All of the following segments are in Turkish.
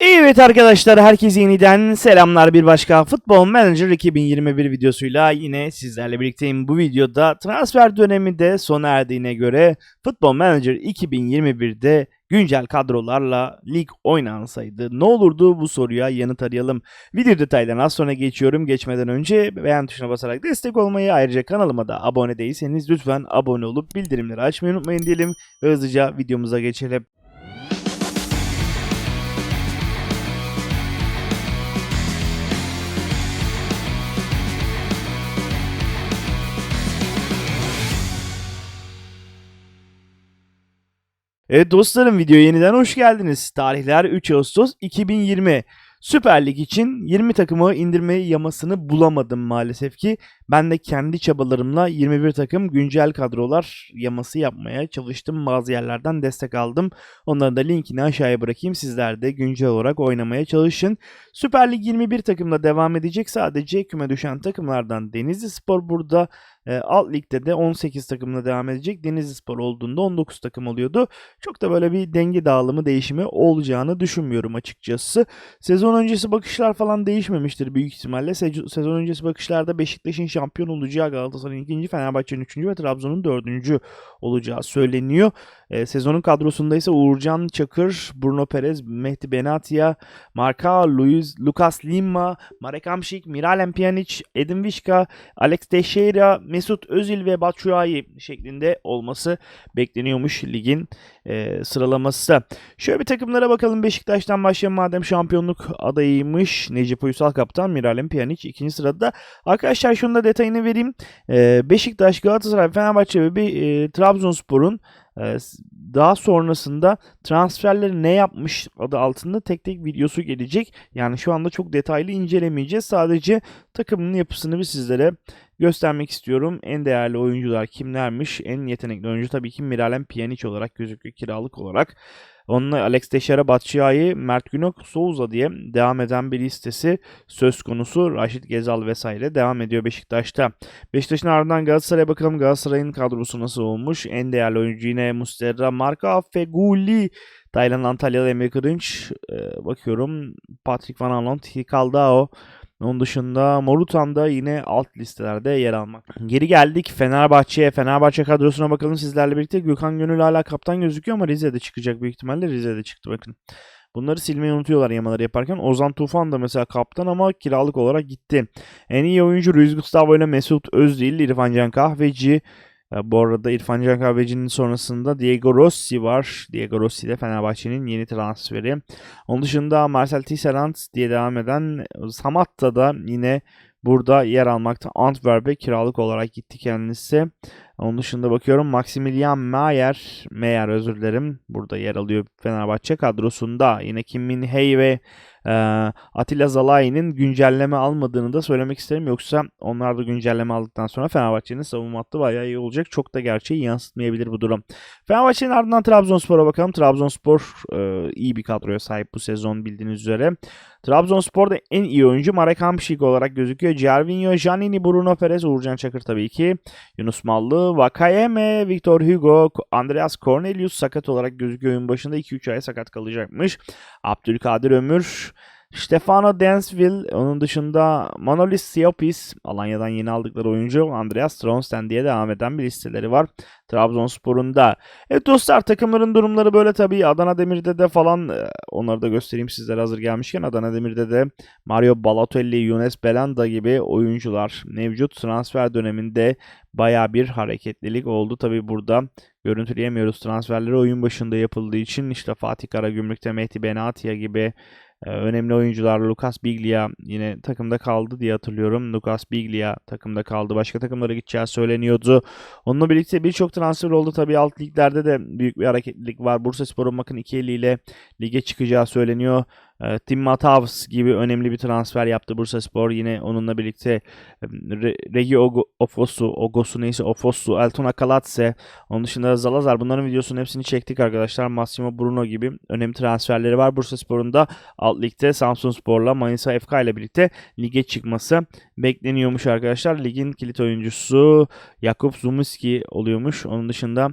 Evet arkadaşlar herkese yeniden selamlar bir başka Futbol Manager 2021 videosuyla yine sizlerle birlikteyim. Bu videoda transfer dönemi de sona erdiğine göre Futbol Manager 2021'de güncel kadrolarla lig oynansaydı ne olurdu bu soruya yanıt arayalım. Video detaylarına az sonra geçiyorum. Geçmeden önce beğen tuşuna basarak destek olmayı ayrıca kanalıma da abone değilseniz lütfen abone olup bildirimleri açmayı unutmayın diyelim hızlıca videomuza geçelim. Evet dostlarım videoya yeniden hoş geldiniz. Tarihler 3 Ağustos 2020. Süper Lig için 20 takımı indirme yamasını bulamadım maalesef ki. Ben de kendi çabalarımla 21 takım güncel kadrolar yaması yapmaya çalıştım. Bazı yerlerden destek aldım. Onların da linkini aşağıya bırakayım. Sizler de güncel olarak oynamaya çalışın. Süper Lig 21 takımla devam edecek. Sadece küme düşen takımlardan Denizli Spor burada. E, alt ligde de 18 takımla devam edecek. Denizli Spor olduğunda 19 takım oluyordu. Çok da böyle bir denge dağılımı değişimi olacağını düşünmüyorum açıkçası. Sezon öncesi bakışlar falan değişmemiştir büyük ihtimalle. Se- Sezon öncesi bakışlarda Beşiktaş'ın şampiyon olacağı, Galatasaray'ın ikinci, Fenerbahçe'nin üçüncü ve Trabzon'un dördüncü olacağı söyleniyor. E, sezonun kadrosunda ise Uğurcan Çakır, Bruno Perez, Mehdi Benatia, Marka, Luis, Lucas Lima, Marek Hamšík, Miralem Pjanic, Edin Vişka, Alex Teixeira, Mesut Özil ve Batshuayi şeklinde olması bekleniyormuş ligin e, sıralaması. Şöyle bir takımlara bakalım. Beşiktaş'tan başlayalım madem şampiyonluk adayıymış. Necip Uysal kaptan, Miralem Pjanic ikinci sırada. Arkadaşlar şunu da detayını vereyim. E, Beşiktaş, Galatasaray, Fenerbahçe ve bir, e, Trabzonspor'un daha sonrasında transferleri ne yapmış adı altında tek tek videosu gelecek. Yani şu anda çok detaylı incelemeyeceğiz. Sadece takımın yapısını bir sizlere göstermek istiyorum. En değerli oyuncular kimlermiş? En yetenekli oyuncu tabii ki Miralem Pjanic olarak gözüküyor kiralık olarak. Onunla Alex Teixeira, Batshuayi, Mert Günok, Souza diye devam eden bir listesi söz konusu. Raşit Gezal vesaire devam ediyor Beşiktaş'ta. Beşiktaş'ın ardından Galatasaray'a bakalım. Galatasaray'ın kadrosu nasıl olmuş? En değerli oyuncu yine Musterra, Marka, Feguli, Taylan Antalyalı Emre Kırınç. Ee, bakıyorum Patrick Van Aanholt, Hikaldao. Onun dışında Morutan da yine alt listelerde yer almak. Geri geldik Fenerbahçe'ye. Fenerbahçe kadrosuna bakalım sizlerle birlikte. Gökhan Gönül hala kaptan gözüküyor ama Rize'de çıkacak büyük ihtimalle. Rize'de çıktı bakın. Bunları silmeyi unutuyorlar yamaları yaparken. Ozan Tufan da mesela kaptan ama kiralık olarak gitti. En iyi oyuncu Ruiz Gustavo ile Mesut Özdil, İrfan Can Kahveci. E, Bu arada İrfan Can Kahveci'nin sonrasında Diego Rossi var. Diego Rossi de Fenerbahçe'nin yeni transferi. Onun dışında Marcel Tisserand diye devam eden Samatta da yine burada yer almakta. Antwerp'e kiralık olarak gitti kendisi. Onun dışında bakıyorum Maximilian Mayer, Mayer özür dilerim. Burada yer alıyor Fenerbahçe kadrosunda. Yine Kim Min Hey ve e, Atilla Zalai'nin güncelleme almadığını da söylemek isterim. Yoksa onlar da güncelleme aldıktan sonra Fenerbahçe'nin savunma hattı bayağı iyi olacak. Çok da gerçeği yansıtmayabilir bu durum. Fenerbahçe'nin ardından Trabzonspor'a bakalım. Trabzonspor e, iyi bir kadroya sahip bu sezon bildiğiniz üzere. Trabzonspor'da en iyi oyuncu Marek Hamšík olarak gözüküyor. Cervinho, Janini, Bruno Perez, Uğurcan Çakır tabii ki. Yunus Mallı, Vakayeme, Victor Hugo, Andreas Cornelius sakat olarak gözüküyor oyun başında 2-3 ay sakat kalacakmış. Abdülkadir Ömür, Stefano Densville, onun dışında Manolis Siopis, Alanya'dan yeni aldıkları oyuncu Andreas Stronsten diye devam eden bir listeleri var. Trabzonspor'un da. Evet dostlar takımların durumları böyle tabii. Adana Demir'de de falan e, onları da göstereyim sizlere hazır gelmişken. Adana Demir'de de Mario Balotelli, Younes Belanda gibi oyuncular mevcut. Transfer döneminde baya bir hareketlilik oldu. Tabii burada görüntüleyemiyoruz transferleri oyun başında yapıldığı için. işte Fatih Karagümrük'te Mehdi Benatia gibi önemli oyuncular Lucas Biglia yine takımda kaldı diye hatırlıyorum. Lucas Biglia takımda kaldı. Başka takımlara gideceği söyleniyordu. Onunla birlikte birçok transfer oldu. Tabii alt liglerde de büyük bir hareketlilik var. Bursaspor'un bakın 2.50 ile lige çıkacağı söyleniyor. Ee, Tim Matavs gibi önemli bir transfer yaptı Bursaspor. Yine onunla birlikte Re- Regi Ogo- Ofosu, Ogosu neyse Ofosu, Elton Akalatse, onun dışında Zalazar. Bunların videosunun hepsini çektik arkadaşlar. Massimo Bruno gibi önemli transferleri var. Bursaspor'un da alt ligde Samsunspor'la Manisa FK ile birlikte lige çıkması bekleniyormuş arkadaşlar. Ligin kilit oyuncusu Jakub Zumuski oluyormuş. Onun dışında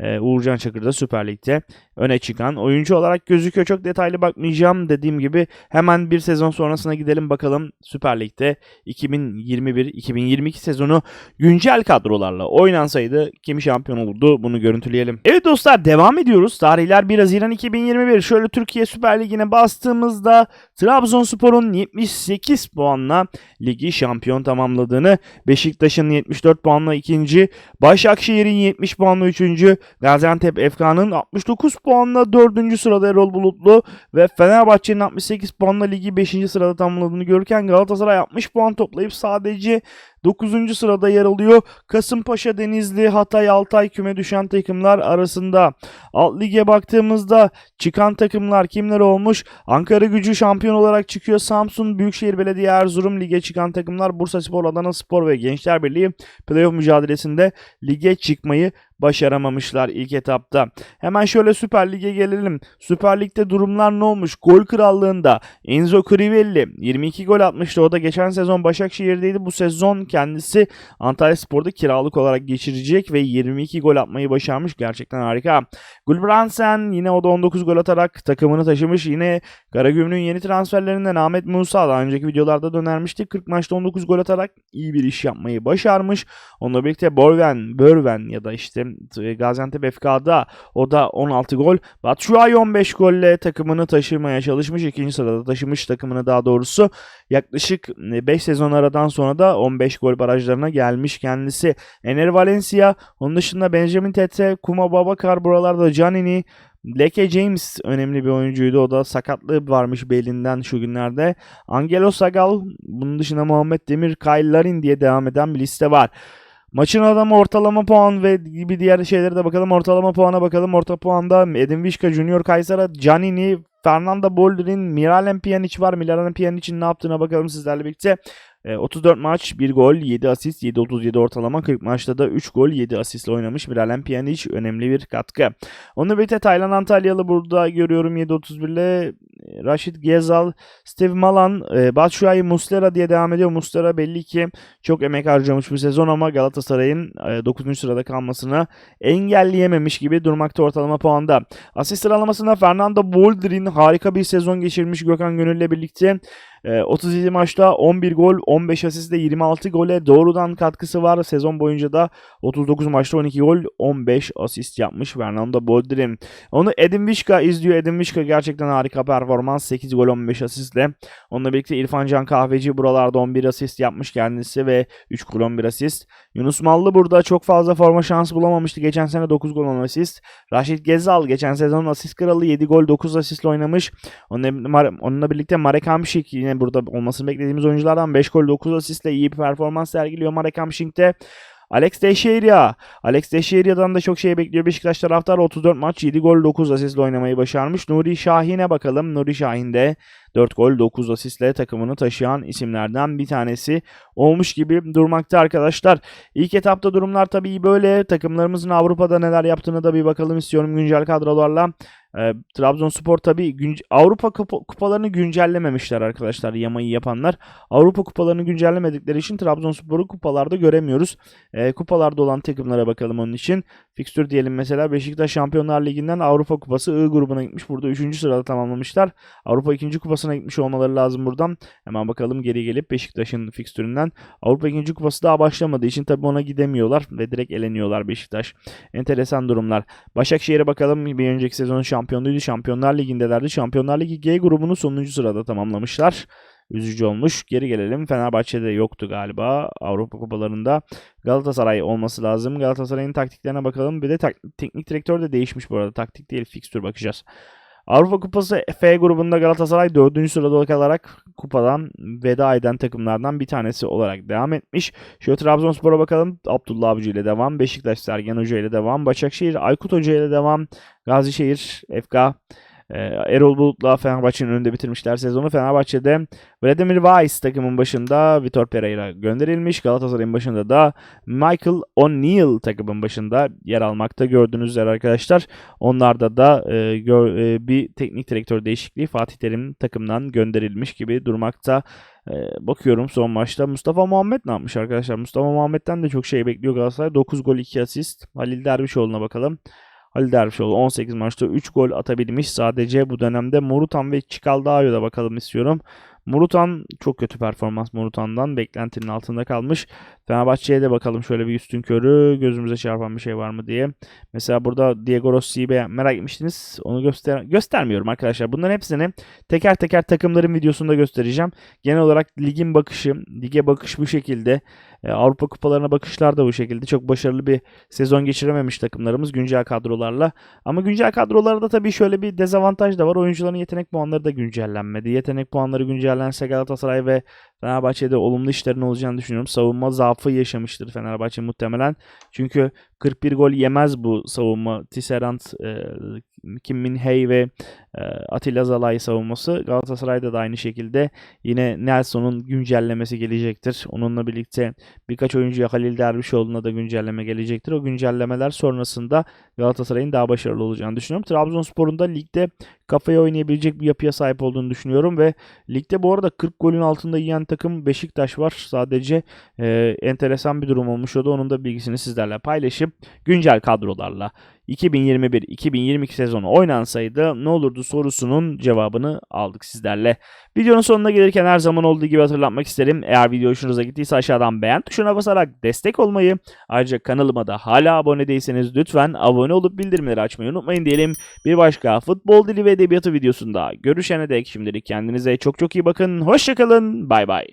Ee, Uğurcan Çakır da Süper Lig'de öne çıkan oyuncu olarak gözüküyor. Çok detaylı bakmayacağım. Dediğim gibi hemen bir sezon sonrasına gidelim bakalım Süper Lig'de 2021-2022 sezonu güncel kadrolarla oynansaydı kim şampiyon olurdu bunu görüntüleyelim. Evet dostlar devam ediyoruz. Tarihler 1 Haziran 2021. Şöyle Türkiye Süper Ligi'ne bastığımızda Trabzonspor'un 78 puanla ligi şampiyon tamamladığını, Beşiktaş'ın 74 puanla ikinci, Başakşehir'in 70 puanla üçüncü, Gaziantep FK'nın 69 puanla dördüncü sırada Erol Bulutlu ve Fenerbahçe'nin 68 puanla ligi 5. sırada tamamladığını görürken Galatasaray 60 puan toplayıp sadece 9. sırada yer alıyor. Kasımpaşa, Denizli, Hatay, Altay küme düşen takımlar arasında. Alt lige baktığımızda çıkan takımlar kimler olmuş? Ankara Gücü şampiyon olarak çıkıyor. Samsun, Büyükşehir Belediye, Erzurum lige çıkan takımlar Bursa Spor, Adana Spor ve Gençler Birliği playoff mücadelesinde lige çıkmayı başaramamışlar ilk etapta. Hemen şöyle Süper Lig'e gelelim. Süper Lig'de durumlar ne olmuş? Gol krallığında Enzo Crivelli 22 gol atmıştı. O da geçen sezon Başakşehir'deydi. Bu sezon kendisi Antalya Spor'da kiralık olarak geçirecek ve 22 gol atmayı başarmış. Gerçekten harika. Gulbrandsen yine o da 19 gol atarak takımını taşımış. Yine Karagümrük'ün yeni transferlerinden Ahmet Musa daha önceki videolarda dönermişti. 40 maçta 19 gol atarak iyi bir iş yapmayı başarmış. Onunla birlikte Borven, Börven ya da işte Gaziantep FK'da o da 16 gol. Batshuayi 15 golle takımını taşımaya çalışmış. ikinci sırada taşımış takımını daha doğrusu. Yaklaşık 5 sezon aradan sonra da 15 gol barajlarına gelmiş kendisi. Ener Valencia, onun dışında Benjamin Tete, Kuma Babakar buralarda Canini, Leke James önemli bir oyuncuydu. O da sakatlığı varmış belinden şu günlerde. Angelo Sagal, bunun dışında Muhammed Demir, Kyle Larin diye devam eden bir liste var. Maçın adamı ortalama puan ve gibi diğer şeylere de bakalım. Ortalama puana bakalım. Orta puanda Edin Vişka, Junior Kaysera, Canini, Fernando Boldrin, Miralem Pjanic var. Miralem Pjanic'in ne yaptığına bakalım sizlerle birlikte. 34 e, maç 1 gol 7 asist 7.37 ortalama 40 maçta da 3 gol 7 asistle oynamış Miralem Pjanic önemli bir katkı. Onunla birlikte Taylan Antalyalı burada görüyorum 7.31 ile Rashid Gezal, Steve Malan, e, Batshuayi Muslera diye devam ediyor. Muslera belli ki çok emek harcamış bu sezon ama Galatasaray'ın e, 9. sırada kalmasını engelleyememiş gibi durmakta ortalama puanda. Asist sıralamasında Fernando Boldrin harika bir sezon geçirmiş Gökhan Gönül'le birlikte. 37 ee, maçta 11 gol, 15 asistle 26 gole doğrudan katkısı var. Sezon boyunca da 39 maçta 12 gol, 15 asist yapmış Fernando Boldrin. Onu Edin Vişka izliyor. Edin Vişka gerçekten harika performans. 8 gol, 15 asistle. Onunla birlikte İrfan Can Kahveci buralarda 11 asist yapmış kendisi ve 3 gol 11 asist. Yunus Mallı burada çok fazla forma şansı bulamamıştı. Geçen sene 9 gol 10 asist. Raşit Gezal geçen sezon asist kralı 7 gol 9 asistle oynamış. Onunla, onunla birlikte Marek Hamşik yine yine burada olmasını beklediğimiz oyunculardan 5 gol 9 asistle iyi bir performans sergiliyor Marek Hamşik'te. Alex Teixeira. Alex Teixeira'dan da çok şey bekliyor. Beşiktaş taraftarı 34 maç 7 gol 9 asistle oynamayı başarmış. Nuri Şahin'e bakalım. Nuri Şahin de 4 gol 9 asistle takımını taşıyan isimlerden bir tanesi olmuş gibi durmakta arkadaşlar. İlk etapta durumlar tabii böyle. Takımlarımızın Avrupa'da neler yaptığını da bir bakalım istiyorum güncel kadrolarla. E, Trabzonspor tabi Avrupa kupalarını güncellememişler arkadaşlar yamayı yapanlar. Avrupa kupalarını güncellemedikleri için Trabzonspor'u kupalarda göremiyoruz. E, kupalarda olan takımlara bakalım onun için. Fikstür diyelim mesela Beşiktaş Şampiyonlar Ligi'nden Avrupa Kupası I grubuna gitmiş. Burada 3. sırada tamamlamışlar. Avrupa 2. Kupası'na gitmiş olmaları lazım buradan. Hemen bakalım geri gelip Beşiktaş'ın fikstüründen. Avrupa 2. Kupası daha başlamadığı için tabi ona gidemiyorlar ve direkt eleniyorlar Beşiktaş. Enteresan durumlar. Başakşehir'e bakalım bir önceki sezonun şampiyonluğuydu. Şampiyonlar Ligi'ndelerdi. Şampiyonlar Ligi G grubunu sonuncu sırada tamamlamışlar. Üzücü olmuş. Geri gelelim. Fenerbahçe'de yoktu galiba Avrupa kupalarında. Galatasaray olması lazım. Galatasaray'ın taktiklerine bakalım. Bir de teknik direktör de değişmiş bu arada. Taktik değil fikstür bakacağız. Avrupa Kupası F grubunda Galatasaray 4. sırada kalarak kupadan veda eden takımlardan bir tanesi olarak devam etmiş. Şöyle Trabzonspor'a bakalım. Abdullah Avcı ile devam. Beşiktaş Sergen Hoca ile devam. Başakşehir Aykut Hoca ile devam. Gazişehir FK Erol Bulut'la Fenerbahçe'nin önünde bitirmişler sezonu. Fenerbahçe'de Vladimir Weiss takımın başında Vitor Pereira gönderilmiş. Galatasaray'ın başında da Michael O'Neill takımın başında yer almakta gördüğünüz üzere arkadaşlar. Onlarda da e, gör, e, bir teknik direktör değişikliği Fatih Terim takımdan gönderilmiş gibi durmakta. E, bakıyorum son maçta Mustafa Muhammed ne yapmış arkadaşlar? Mustafa Muhammed'den de çok şey bekliyor Galatasaray. 9 gol 2 asist. Halil Dervişoğlu'na bakalım. Halil Dervişoğlu 18 maçta 3 gol atabilmiş sadece bu dönemde. Morutan ve Çikaldao'ya da bakalım istiyorum. Morutan çok kötü performans Morutan'dan beklentinin altında kalmış. Fenerbahçe'ye de bakalım şöyle bir üstün körü gözümüze çarpan bir şey var mı diye. Mesela burada Diego Rossi'yi merak etmiştiniz. Onu göster göstermiyorum arkadaşlar. Bunların hepsini teker teker takımların videosunda göstereceğim. Genel olarak ligin bakışı, lige bakış bu şekilde. E, Avrupa kupalarına bakışlar da bu şekilde. Çok başarılı bir sezon geçirememiş takımlarımız güncel kadrolarla. Ama güncel kadrolarda tabii şöyle bir dezavantaj da var. Oyuncuların yetenek puanları da güncellenmedi. Yetenek puanları güncellense Galatasaray ve Fenerbahçe'de olumlu işlerin olacağını düşünüyorum. Savunma zaafı yaşamıştır Fenerbahçe muhtemelen. Çünkü 41 gol yemez bu savunma. Tisserand, e, Kim Min Hey ve e, Atilla Zalai savunması. Galatasaray'da da aynı şekilde yine Nelson'un güncellemesi gelecektir. Onunla birlikte birkaç oyuncuya Halil Dervişoğlu'na da güncelleme gelecektir. O güncellemeler sonrasında Galatasaray'ın daha başarılı olacağını düşünüyorum. Trabzonspor'un da ligde kafaya oynayabilecek bir yapıya sahip olduğunu düşünüyorum ve ligde bu arada 40 golün altında yiyen takım Beşiktaş var. Sadece e, enteresan bir durum olmuş o da onun da bilgisini sizlerle paylaşıp güncel kadrolarla 2021-2022 sezonu oynansaydı ne olurdu sorusunun cevabını aldık sizlerle. Videonun sonuna gelirken her zaman olduğu gibi hatırlatmak isterim. Eğer video hoşunuza gittiyse aşağıdan beğen tuşuna basarak destek olmayı, ayrıca kanalıma da hala abone değilseniz lütfen abone olup bildirimleri açmayı unutmayın diyelim. Bir başka futbol dili ve edebiyatı videosunda görüşene dek şimdilik kendinize çok çok iyi bakın. Hoşçakalın. Bay bay.